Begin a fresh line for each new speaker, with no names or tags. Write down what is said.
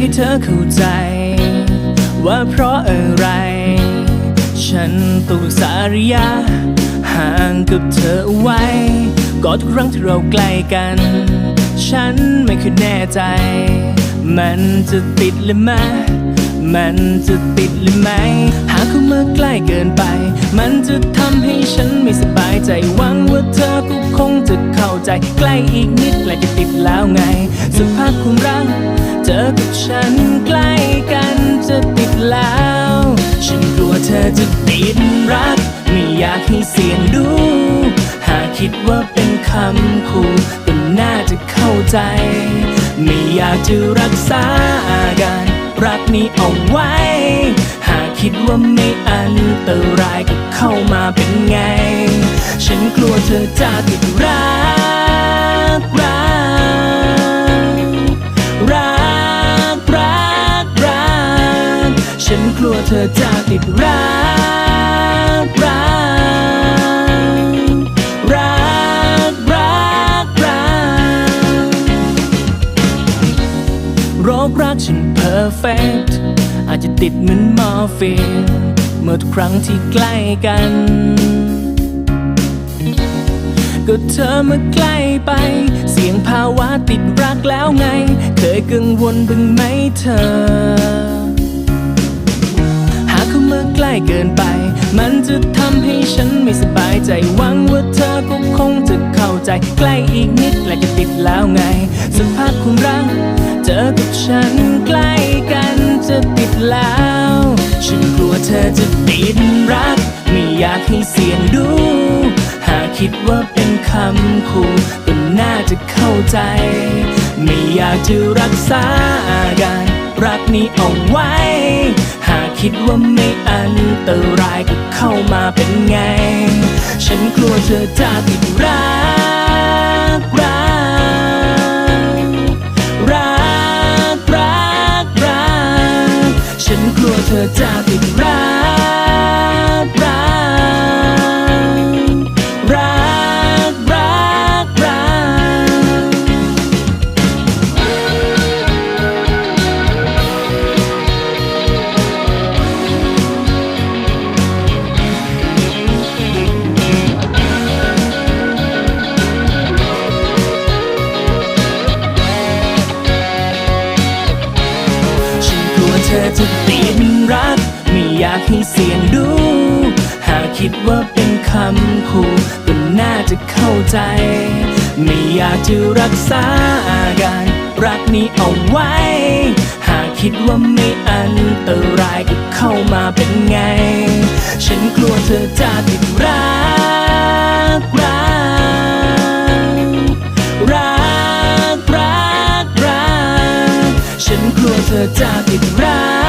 ให้เธอเข้าใจ ว่าเพราะอะไร ฉันต้องรักษาระยะ ห่างกับเธอไว้ ก็ทุกครั้งที่เราใกล้กัน ฉันไม่เคยแน่ใจ มันจะติดหรือไม่มันจะติดหรือไม่ หากเข้ามาใกล้เกินไป มันจะทำให้ฉันไม่สบายใจหวังว่าเธอก็คง ใจใกล้อีกนิดและจะติดแล้วไงสักพักความรักเจอกับฉันใกล้กันจะติดแล้ว ฉันกลัวเธอจะติดรัก ไม่อยากให้เสี่ยงดู หากคิดว่าเป็นคำขู่ก็น่าจะเข้าใจ ไม่อยากจะรักษาอาการรักนี้เอาไว้ หากคิดว่าไม่อันตรายก็เข้ามาเป็นไง ฉันกลัวเธอจะติด ฉันกลัวเธอจะติดรักรักรักรักรักโรครักฉันเพอร์เฟกอาจจะติดเหมือนมอร์ฟีนเมื่อทุกครั้งที่ใกล้กัน ก็เธอมาใกล้ไป เสียงภาวะติดรักแล้วไง เคยกังวลบ้างไหมเธอ ใจใกล้อีกนิดและจะติดแล้วไงสักพักคุณรักเจอกับฉันใกล้กันจะติดแล้ว ฉันกลัวเธอจะติดรัก ไม่อยากให้เสี่ยงดู หากคิดว่าเป็นคำขู่ก็น่าจะเข้าใจ ไม่อยากจะรักษาอาการรักนี้เอาไว้ หากคิดว่าไม่อันตรายก็เข้ามาเป็นไง ฉันกลัวเธอจะติดรัก นก เธอจะติดรัก ไม่อยากให้เสี่ยงดู หากคิดว่าเป็นคำขู่ก็น่าจะเข้าใจ ไม่อยากจะรักษาอาการรักนี้เอาไว้ หากคิดว่าไม่อันตรายก็เข้ามาเป็นไง ฉันกลัวเธอจะติดรักรัก ก